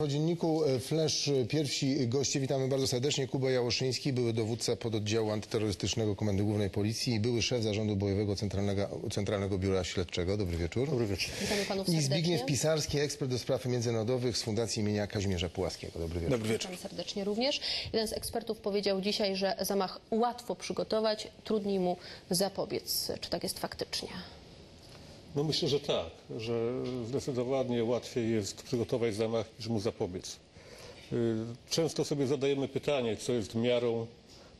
W dzienniku e, Flash e, pierwsi goście, witamy bardzo serdecznie. Kuba Jałoszyński, były dowódca pododdziału antyterrorystycznego Komendy Głównej Policji i były szef Zarządu Bojowego Centralnego, Centralnego Biura Śledczego. Dobry wieczór. Dobry wieczór. Witamy panów I serdecznie. Zbigniew Pisarski, ekspert do spraw międzynarodowych z Fundacji imienia Kazimierza Pułaskiego. Dobry wieczór. Dobry wieczór. Witam serdecznie również. Jeden z ekspertów powiedział dzisiaj, że zamach łatwo przygotować, trudniej mu zapobiec. Czy tak jest faktycznie? No myślę, że tak, że zdecydowanie łatwiej jest przygotować zamach niż mu zapobiec. Y, Często sobie zadajemy pytanie, co jest miarą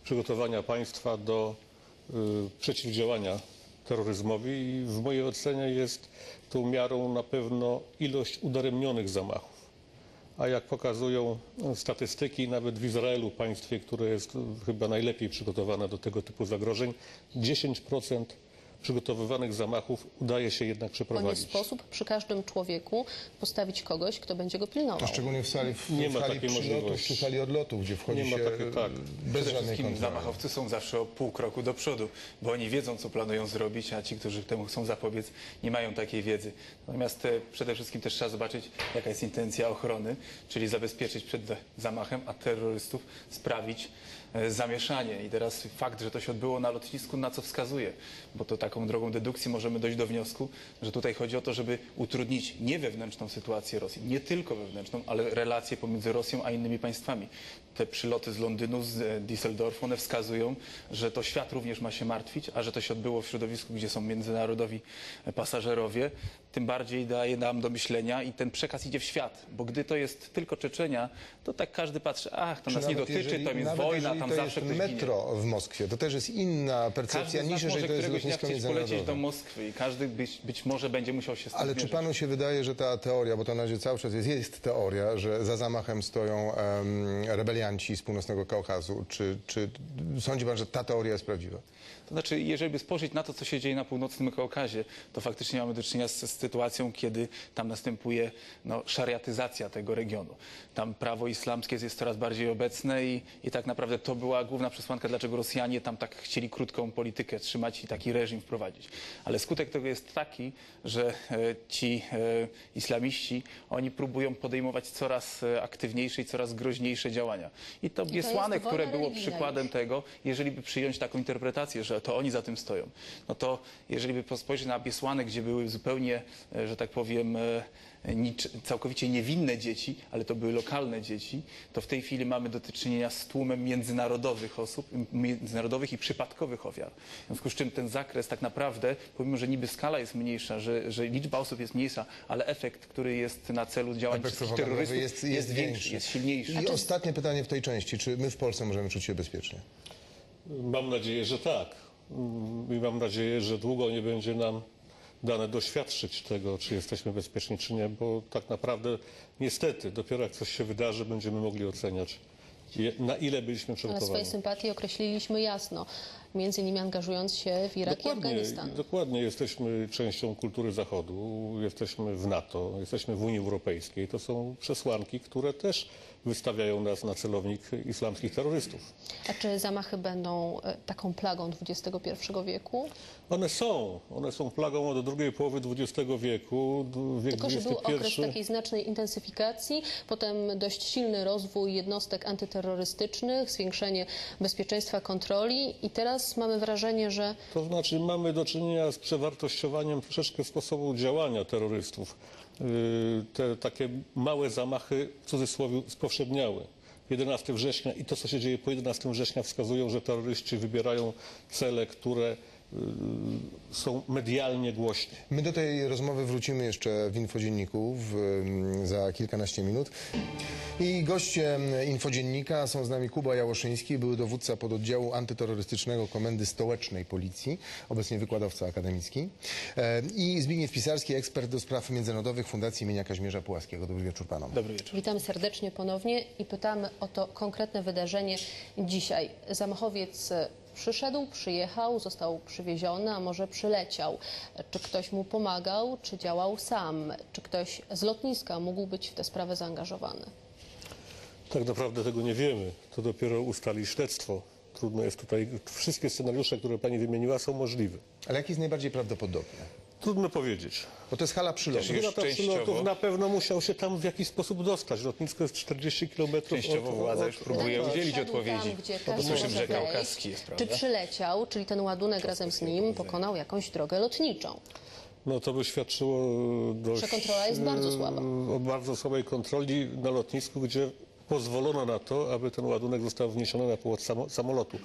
przygotowania państwa do y, przeciwdziałania terroryzmowi i w mojej ocenie jest tą miarą na pewno ilość udaremnionych zamachów. A jak pokazują statystyki, nawet w Izraelu, państwie, które jest chyba najlepiej przygotowane do tego typu zagrożeń, 10% przygotowywanych zamachów udaje się jednak Bo nie przeprowadzić. sposób przy każdym człowieku postawić kogoś, kto będzie go A pilnował. szczególnie w sali, w, Nie w ma sali takiej przylotów możliwości. czy sali odlotów, gdzie wchodzi Nie ma się takiej- tak. e, bez Przede żadnej wszystkim kontroli. zamachowcy są zawsze o pół kroku do przodu, bo oni wiedzą, co planują zrobić, a ci, którzy temu chcą zapobiec, nie mają takiej wiedzy. Natomiast e, przede wszystkim też trzeba zobaczyć, jaka jest intencja ochrony, czyli zabezpieczyć przed zamachem, a terrorystów sprawić e, zamieszanie. I teraz fakt, że to się odbyło na lotnisku, na co wskazuje, bo to taką drogą dedukcji możemy dojść do wniosku, że tutaj chodzi o to, żeby utrudnić nie wewnętrzną sytuację Rosji, nie tylko wewnętrzną, ale relacje pomiędzy Rosją a innymi państwami. Te przyloty z Londynu, z e, Düsseldorfu, one wskazują, że to świat również ma się martwić, a że to się odbyło w środowisku, gdzie są międzynarodowi e, pasażerowie, tym bardziej daje nam do myślenia i ten przekaz idzie w świat, bo gdy to jest tylko Czeczenia, to tak każdy patrzy, ach, to Czy nas nie dotyczy, jeżeli- tam jest wojna, tam to zawsze jest ktoś ginie. metro w Moskwie, to też jest inna percepcja Każdy niż jeżeli to jest lotnisko chcieć polecieć do międzynarodowe. Moskwy i każdy być, być może będzie musiał się z tym Ale czy panu się wydaje, że ta teoria, bo to na razie cały czas jest, jest teoria, że za zamachem stoją em, rebelianci z północnego Kaukazu, czy, czy sądzi pan, że ta teoria jest prawdziwa? To znaczy, jeżeli by spojrzeć na to, co się dzieje na północnym Kaukazie, to faktycznie mamy do czynienia z, z sytuacją, kiedy tam następuje no, szariatyzacja tego regionu. Tam prawo islamskie jest coraz bardziej obecne i, i tak naprawdę to była główna przesłanka, dlaczego Rosjanie tam tak chcieli krótką politykę trzymać i taki reżim wprowadzić. Ale skutek tego jest taki, że e, ci e, islamiści, oni próbują podejmować coraz e, aktywniejsze i coraz groźniejsze działania. I to jest Biesłanek, wojna które było przykładem tego, jeżeli by przyjąć taką interpretację, że to oni za tym stoją, no to jeżeli by spojrzeć na Biesłanek, gdzie były zupełnie, e, że tak powiem, e, całkowicie niewinne dzieci, ale to były lokalne dzieci, to w tej chwili mamy do czynienia z tłumem międzynarodowych osób, międzynarodowych i przypadkowych ofiar. W związku z czym ten zakres tak naprawdę, pomimo, że niby skala jest mniejsza, że, że liczba osób jest mniejsza, ale efekt, który jest na celu działań terrorystów jest, jest większy. jest silniejszy. I ostatnie pytanie w tej części. Czy my w Polsce możemy czuć się bezpiecznie? Mam nadzieję, że tak. Mm, I mam nadzieję, że długo nie będzie nam dane doświadczyć tego, czy jesteśmy bezpieczni, czy nie, bo tak naprawdę niestety dopiero jak coś się wydarzy, będziemy mogli oceniać, je- na ile byliśmy Ale swoje przygotowani. sympatie określiliśmy jasno, między innymi angażując się w Irak i Afganistan. dokładnie jesteśmy częścią kultury Zachodu, jesteśmy w NATO, jesteśmy w Unii Europejskiej. To są przesłanki, które też wystawiają nas na celownik islamskich terrorystów. A czy zamachy będą e, taką plagą XXI wieku? One są, one są plagą od drugiej połowy XX wieku, wiek Tylko, że był okres takiej znacznej intensyfikacji, potem dość silny rozwój jednostek antyterrorystycznych, zwiększenie bezpieczeństwa kontroli i teraz mamy wrażenie, że To znaczy mamy do czynienia z przewartościowaniem troszeczkę sposobu działania terrorystów. Yy, Te takie małe zamachy w cudzysłowie spowszedniały. 11 września i to, co się dzieje po 11 września wskazują, że terroryści wybierają cele, które są medialnie głośne. My do tej rozmowy wrócimy jeszcze w Infodzienniku w, mm, za kilkanaście minut. I gościem Infodziennika są z nami Kuba Jałoszyński, były dowódca pododdziału antyterrorystycznego Komendy Stołecznej Policji, obecnie wykładowca akademicki. E, I Zbigniew Pisarski, ekspert do spraw międzynarodowych Fundacji imienia Kazimierza Pułaskiego. Dobry wieczór panom. Dobry wieczór. witamy serdecznie ponownie i pytamy o to konkretne wydarzenie dzisiaj. Zamachowiec przyszedł, przyjechał, został przywieziony, a może przyleciał. Czy ktoś mu pomagał, czy działał sam? Czy ktoś z lotniska mógł być w tę sprawę zaangażowany? Tak naprawdę tego nie wiemy. To dopiero ustali śledztwo. Trudno jest tutaj. Wszystkie scenariusze, które pani wymieniła, są możliwe. Ale jaki jest najbardziej prawdopodobny? Trudno powiedzieć. Bo to jest hala przylotu. Też Pilota częściowo. przylotów na pewno musiał się tam w jakiś sposób dostać. Lotnisko jest 40 km Częściowo władza już próbuje się, udzielić wszedł odpowiedzi. Tam, gdzie Bo każdy słyszymy, może że wejść. kaukaski jest, Czy prawda? przyleciał, czyli ten ładunek razem z nim pokonał jakąś drogę lotniczą? No to by świadczyło e, dość... Że kontrola jest bardzo słaba. e, O bardzo słabej kontroli na lotnisku, gdzie pozwolono na to, aby ten ładunek został wniesiony na samo, samolotu.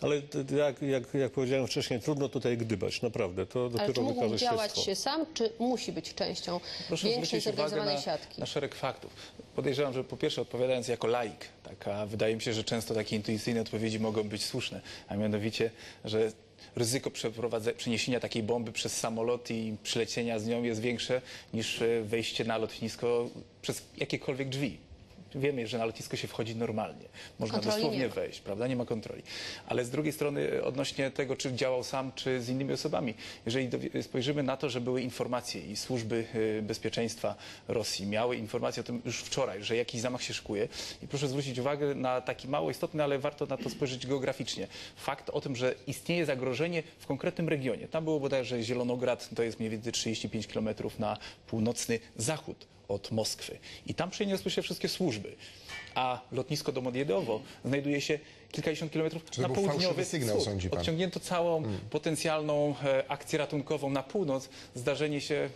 Ale jak, jak, jak powiedziałem wcześniej, trudno tutaj gdybać, naprawdę. To Ale czy dopiero mógł działać śledztwo. się sam, czy musi być częścią Proszę większej zorganizowanej na, siatki? na szereg faktów. Podejrzewam, że po pierwsze odpowiadając jako laik, taka, wydaje mi się, że często takie intuicyjne odpowiedzi mogą być słuszne, a mianowicie, że ryzyko przeniesienia takiej bomby przez samolot i przylecienia z nią jest większe niż e, wejście na lotnisko przez jakiekolwiek drzwi. Wiemy, że na lotnisko się wchodzi normalnie. Można Kontroli dosłownie nie ma. wejść, prawda? Nie ma kontroli. Ale z drugiej strony e, odnośnie tego, czy działał sam, czy z innymi osobami. Jeżeli spojrzymy na to, że były informacje i służby e, bezpieczeństwa Rosji miały informacje o tym już wczoraj, że jakiś zamach się szykuje. I proszę zwrócić uwagę na taki mało istotny, ale warto na to spojrzeć geograficznie. Fakt o tym, że istnieje zagrożenie w konkretnym regionie. Tam było bodajże Zielonograd, to jest mniej więcej 35 km na północny zachód od Moskwy. I tam przeniosły się wszystkie służby. A lotnisko Domodjedowo znajduje się kilkadziesiąt kilometrów to na był południowy fałszywy sygnał, wschód. sądzi pan? Odciągnięto całą potencjalną e, akcję ratunkową na północ. Zdarzenie się e,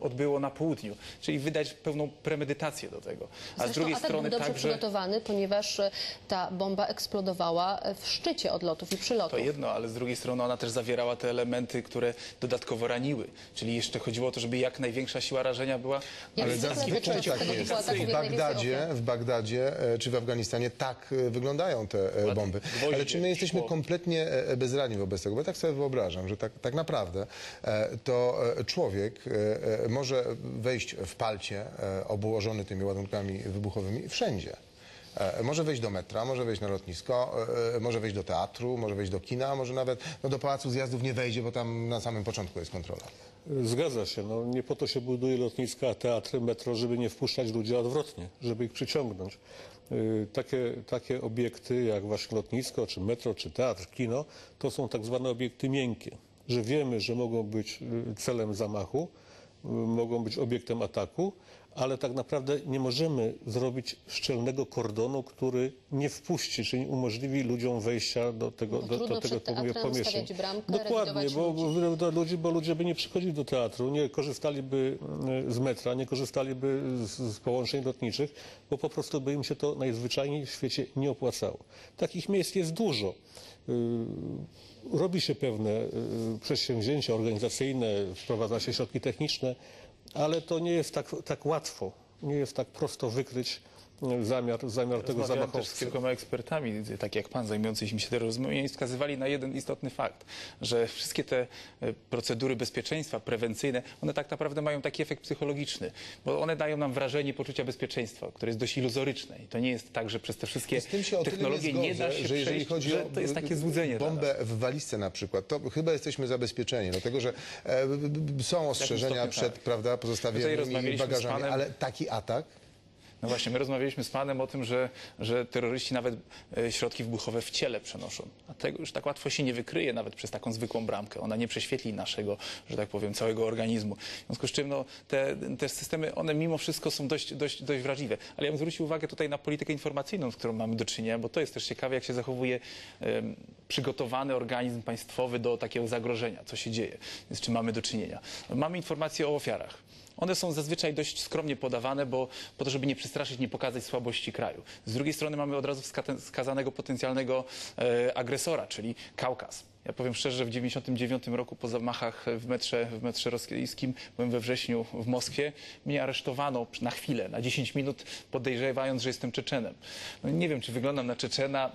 odbyło na południu. Czyli widać pewną premedytację do tego. A z Zresztą drugiej atak strony był dobrze także... przygotowany, ponieważ e, ta bomba eksplodowała e, w szczycie odlotów i To przylotów. jedno, ale z drugiej strony ona też zawierała te elementy, które dodatkowo raniły. Czyli jeszcze chodziło o to, żeby jak największa siła rażenia była Jak Ale zazwyczaj podczas tak jest. W Bagdadzie, w Bagdadzie e, czy w Afganistanie tak e, wyglądają te e, bomby. Gwoździe, Ale czy my jesteśmy szkło. kompletnie e, bezradni wobec tego? Bo ja tak sobie wyobrażam, że tak, tak naprawdę e, to e, człowiek e, e, może wejść w palcie e, obłożony tymi ładunkami wybuchowymi wszędzie. E, Może wejść do metra, może wejść na lotnisko, e, e, może wejść do teatru, może wejść do kina, może nawet no, do Pałacu Zjazdów nie wejdzie, bo tam na samym początku jest kontrola. Zgadza się. No, nie po to się buduje lotniska, teatry, metro, żeby nie wpuszczać ludzi a odwrotnie, żeby ich przyciągnąć. Y, Takie, takie obiekty jak właśnie lotnisko, czy metro, czy teatr, kino, to są tak zwane obiekty miękkie, że wiemy, że mogą być y, celem zamachu, mogą być obiektem ataku, ale tak naprawdę nie możemy zrobić szczelnego kordonu, który nie wpuści, czyli umożliwi ludziom wejścia do tego, Bo do, trudno do tego pomieszczenia. bramkę, Dokładnie, bo, ludzi. do ludzi, bo ludzie by nie przychodzili do teatru, nie korzystaliby mm, z metra, nie korzystaliby z, z połączeń lotniczych, bo po prostu by im się to najzwyczajniej w świecie nie opłacało. Takich miejsc jest dużo. Robi się pewne yy, przedsięwzięcia organizacyjne, wprowadza się środki techniczne, ale to nie jest tak, tak łatwo, nie jest tak prosto wykryć zamiar, zamiar tego też z zamachowcy. kilkoma ekspertami, tak jak pan, zajmującymi się terroryzmem i wskazywali na jeden istotny fakt, że wszystkie te e, procedury bezpieczeństwa prewencyjne, one tak naprawdę mają taki efekt psychologiczny, bo one dają nam wrażenie poczucia bezpieczeństwa, które jest dość iluzoryczne i to nie jest tak, że przez te wszystkie Z tym się o tyle technologie nie, da się że jeżeli przejść, chodzi że o to jest takie złudzenie dla nas. bombę w walizce na przykład, to chyba jesteśmy zabezpieczeni, dlatego że e, b- b- są ostrzeżenia stopniu przed tak. prawda, z bagażami, ale taki atak No właśnie, my rozmawialiśmy z panem o tym, że, że terroryści nawet e, środki wybuchowe w ciele przenoszą. A tego już tak łatwo się nie wykryje nawet przez taką zwykłą bramkę. Ona nie prześwietli naszego, że tak powiem, całego organizmu. W związku z czym no, te, te systemy, one mimo wszystko są dość, dość, dość wrażliwe. Ale ja bym zwrócił uwagę tutaj na politykę informacyjną, z którą mamy do czynienia, bo to jest też ciekawe, jak się zachowuje em, przygotowany organizm państwowy do takiego zagrożenia, co się dzieje, z czym mamy do czynienia. Mamy informacje o ofiarach. One są zazwyczaj dość skromnie podawane, bo po to, żeby nie przestraszyć, nie pokazać słabości kraju. Z drugiej strony mamy od razu wska- wskazanego potencjalnego e, agresora, czyli Kaukaz. Ja powiem szczerze, że w 1999 roku po zamachach w metrze, w metrze rosyjskim, byłem we wrześniu w Moskwie, mnie aresztowano na chwilę, na 10 minut, podejrzewając, że jestem Czeczenem. No, nie wiem, czy wyglądam na Czeczena.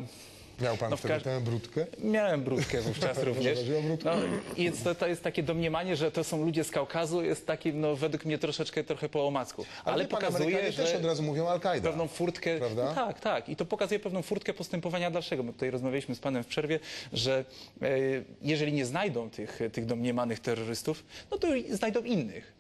Miał pan No wtedy tę brudkę. Miałem brudkę wówczas również. No, i więc to, to jest takie domniemanie, że to są ludzie z Kaukazu, jest taki, no, według mnie troszeczkę trochę po omacku. Ale, pan, pokazuje, że też od razu mówią Al-Kaida. pewną furtkę. Prawda? No tak, tak. I to pokazuje pewną furtkę postępowania dalszego. My tutaj rozmawialiśmy z panem w przerwie, że e, jeżeli nie znajdą tych, tych domniemanych terrorystów, no to i znajdą innych.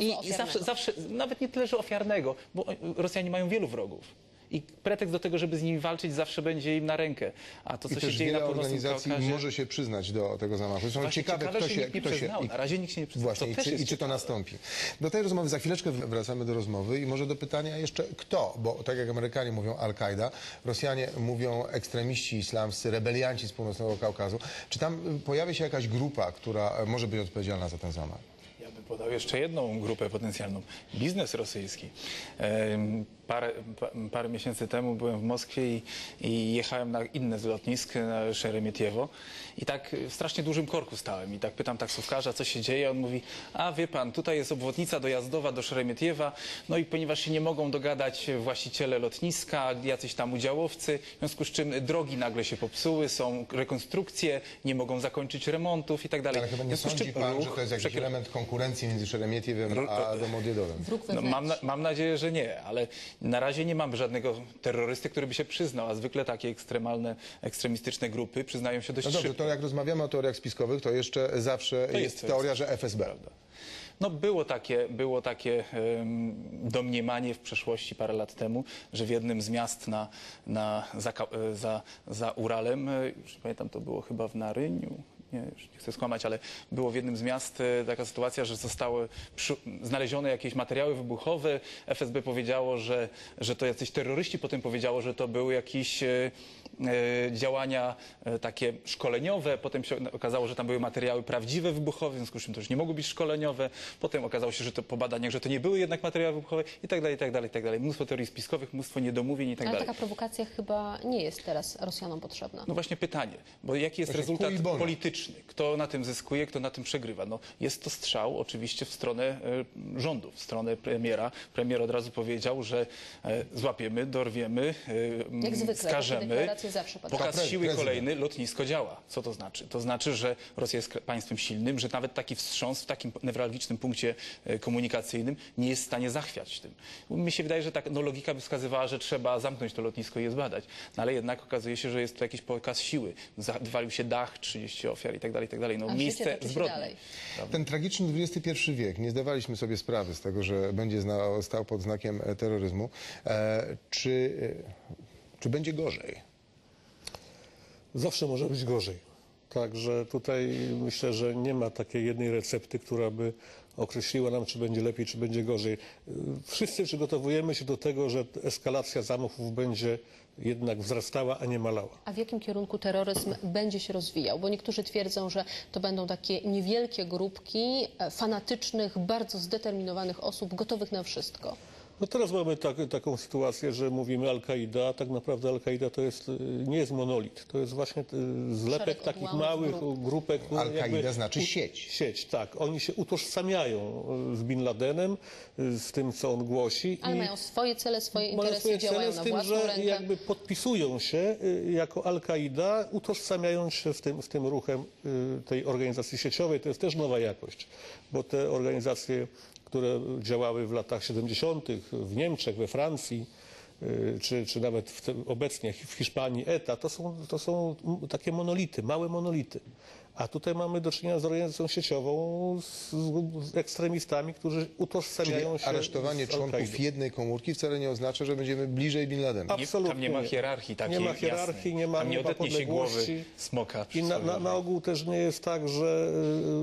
I, I zawsze, zawsze, nawet nie tyle, że ofiarnego, bo Rosjanie mają wielu wrogów. I pretekst do tego, żeby z nimi walczyć zawsze będzie im na rękę. A to, I co się też dzieje na wiele północnym organizacji Kaukazie... może się przyznać do tego zamachu. Właśnie ciekawe, ciekawe, kto się, nikt nie kto się przyznał. i- Na razie nikt się nie przyznał. Właśnie, To i też czy, jest i czy to nastąpi. Do tej rozmowy za chwileczkę wracamy do rozmowy i może do pytania jeszcze kto, bo tak jak Amerykanie mówią Al-Kaida, Rosjanie mówią ekstremiści islamscy, rebelianci z północnego Kaukazu. Czy tam pojawia się jakaś grupa, która może być odpowiedzialna za ten zamach? Ja bym podał jeszcze jedną grupę potencjalną. Biznes rosyjski. Parę, pa- parę miesięcy temu byłem w Moskwie i, i jechałem na inne z lotnisk, na Szeremietiewo i tak w strasznie dużym korku stałem i tak pytam taksówkarza, co się dzieje. On mówi, a wie pan, tutaj jest obwodnica dojazdowa do Szeremietiewa, no i ponieważ się nie mogą dogadać właściciele lotniska, jacyś tam udziałowcy, w związku z czym drogi nagle się popsuły, są rekonstrukcje, nie mogą zakończyć remontów i tak dalej. Ale chyba nie sądzi pan, ruch że to jest jakiś przekry- element konkurencji między Szeremietiewem a Domodziedowem? Wróg no, mam, na, mam nadzieję, że nie, ale na razie nie mamy żadnego terrorysty, który by się przyznał, a zwykle takie ekstremalne, ekstremistyczne grupy przyznają się dość No dobrze, szybko. to jak rozmawiamy o teoriach spiskowych, to jeszcze zawsze To jest jest teoria teoria, że FSB. No było takie, było takie em, domniemanie w przeszłości parę lat temu, że w jednym z miast na, na, za, Ka- e, za, za Uralem, e, już nie pamiętam, to było chyba w Naryniu, nie, już nie chcę skłamać, ale było w jednym z miast e, taka sytuacja, że zostały przy, znalezione jakieś materiały wybuchowe. FSB powiedziało, że, że to jacyś terroryści, potem powiedziało, że to były jakieś e, e, działania e, takie szkoleniowe. Potem się okazało, że tam były materiały prawdziwe wybuchowe, w związku z czym to już nie mogły być szkoleniowe. Potem okazało się, że to po badaniach, że to nie były jednak materiały wybuchowe i tak dalej, i tak dalej, i tak dalej. Mnóstwo teorii spiskowych, mnóstwo niedomówień i tak Ale dalej. taka prowokacja chyba nie jest teraz Rosjanom potrzebna. No właśnie pytanie, bo jaki jest rezultat bono? Polityczny? Kto na tym zyskuje, kto na tym przegrywa? No, jest to strzał oczywiście w stronę e, rządu, w stronę premiera. Premier od razu powiedział, że e, złapiemy, dorwiemy, e, Jak zwykle, skażemy. Pokaz pre- siły kolejny, lotnisko działa. Co to znaczy? To znaczy, że Rosja jest państwem silnym, że nawet taki wstrząs w takim newralgicznym punkcie komunikacyjnym nie jest w stanie zachwiać tym. Mi się wydaje, że tak, no, logika by wskazywała, że trzeba zamknąć to lotnisko i je zbadać. No, ale jednak okazuje się, że jest to jakiś pokaz siły. Zawalił się dach, 30 ofiar i tak dalej, i tak dalej. No, A miejsce zbrodni. dalej. Ten tragiczny XXI wiek, nie zdawaliśmy sobie sprawy z tego, że będzie stał pod znakiem e, terroryzmu. E, czy, e, czy będzie gorzej? Zawsze może być gorzej. Także tutaj myślę, że nie ma takiej jednej recepty, która by określiła nam, czy będzie lepiej, czy będzie gorzej. Wszyscy przygotowujemy się do tego, że eskalacja zamachów będzie jednak wzrastała, a nie malała. A w jakim kierunku terroryzm będzie się rozwijał? Bo niektórzy twierdzą, że to będą takie niewielkie grupki e, fanatycznych, bardzo zdeterminowanych osób, gotowych na wszystko. No teraz mamy tak, taką sytuację, że mówimy Al-Kaida, a tak naprawdę Al-Kaida to jest, y, nie jest monolit. To jest właśnie y, zlepek Szereg takich małych grup. grupek. no, Al-Kaida znaczy sieć. Sieć, tak. Oni się utożsamiają y, z Bin Ladenem, z tym, co on głosi. Ale i mają swoje cele, swoje mają interesy, swoje działają cele z na tym, że rękę. jakby podpisują się jako Al-Kaida, utożsamiając się z tym, z tym ruchem tej organizacji sieciowej. To jest też nowa jakość, bo te organizacje, które działały w latach 70. w Niemczech, we Francji, y, czy, czy nawet w te, obecnie w Hiszpanii ETA, to są, to są takie monolity, małe monolity. A tutaj mamy do czynienia z organizacją sieciową, z, z ekstremistami, którzy Czyli utożsamiają się aresztowanie z członków jednej komórki wcale nie oznacza, że będziemy bliżej Bin Ladena. Nie, Absolutnie tam nie ma nie. hierarchii takiej Nie ma hierarchii, jasnej. nie ma- Tam nie nie ma odetnie się głowy podległości. smoka. I na, na, na ogół też nie jest tak, że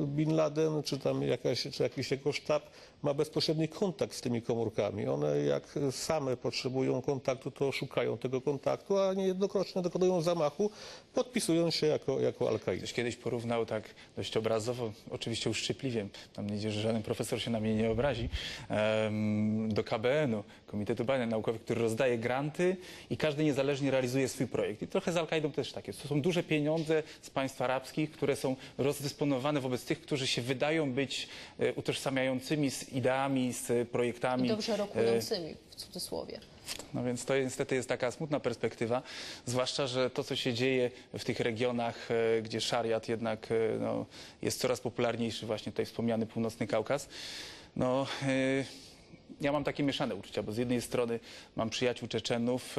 y, Bin Laden czy tam jakaś, czy jakiś jego sztab ma bezpośredni kontakt z tymi komórkami. One jak same potrzebują kontaktu, to szukają tego kontaktu, a niejednokrotnie dokonują zamachu, podpisują się jako, jako Al-Kaida. Ktoś kiedyś porównał tak dość obrazowo, oczywiście uszczypliwie, mam nadzieję, że żaden profesor się na mnie nie obrazi, do KBN-u, Komitetu Badań Naukowych, który rozdaje granty i każdy niezależnie realizuje swój projekt. I trochę z Al-Kaidą też tak jest. To są duże pieniądze z państw arabskich, które są rozdysponowane wobec tych, którzy się wydają być e, utożsamiającymi z ideami, z projektami. I dobrze e, rokującymi, w cudzysłowie. No więc to niestety jest taka smutna perspektywa, zwłaszcza, że to, co się dzieje w tych regionach, e, gdzie szariat jednak e, no, jest coraz popularniejszy, właśnie tutaj wspomniany Północny Kaukaz, no, e, ja mam takie mieszane uczucia, bo z jednej strony mam przyjaciół Czeczenów,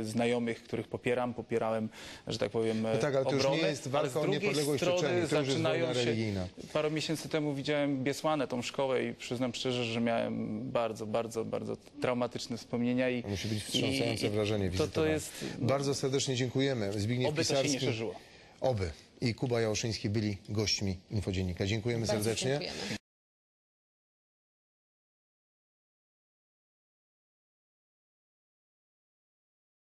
e, znajomych, których popieram, popierałem, że tak powiem, e, No tak, ale to już nie jest ale walka z o drugiej niepodległość strony Czeczenii, to już jest zaczynają wojna się- religijna. Parę miesięcy temu widziałem Biesłanę, tą szkołę i przyznam szczerze, że miałem bardzo, bardzo, bardzo traumatyczne wspomnienia. I, To musi być wstrząsające i- i wrażenie To, to jest... Bardzo serdecznie dziękujemy. Zbigniew Oby to się nie szerzyło. Oby. I Kuba Jałoszyński byli gośćmi Infodziennika. Dziękujemy Bardzo serdecznie. dziękujemy.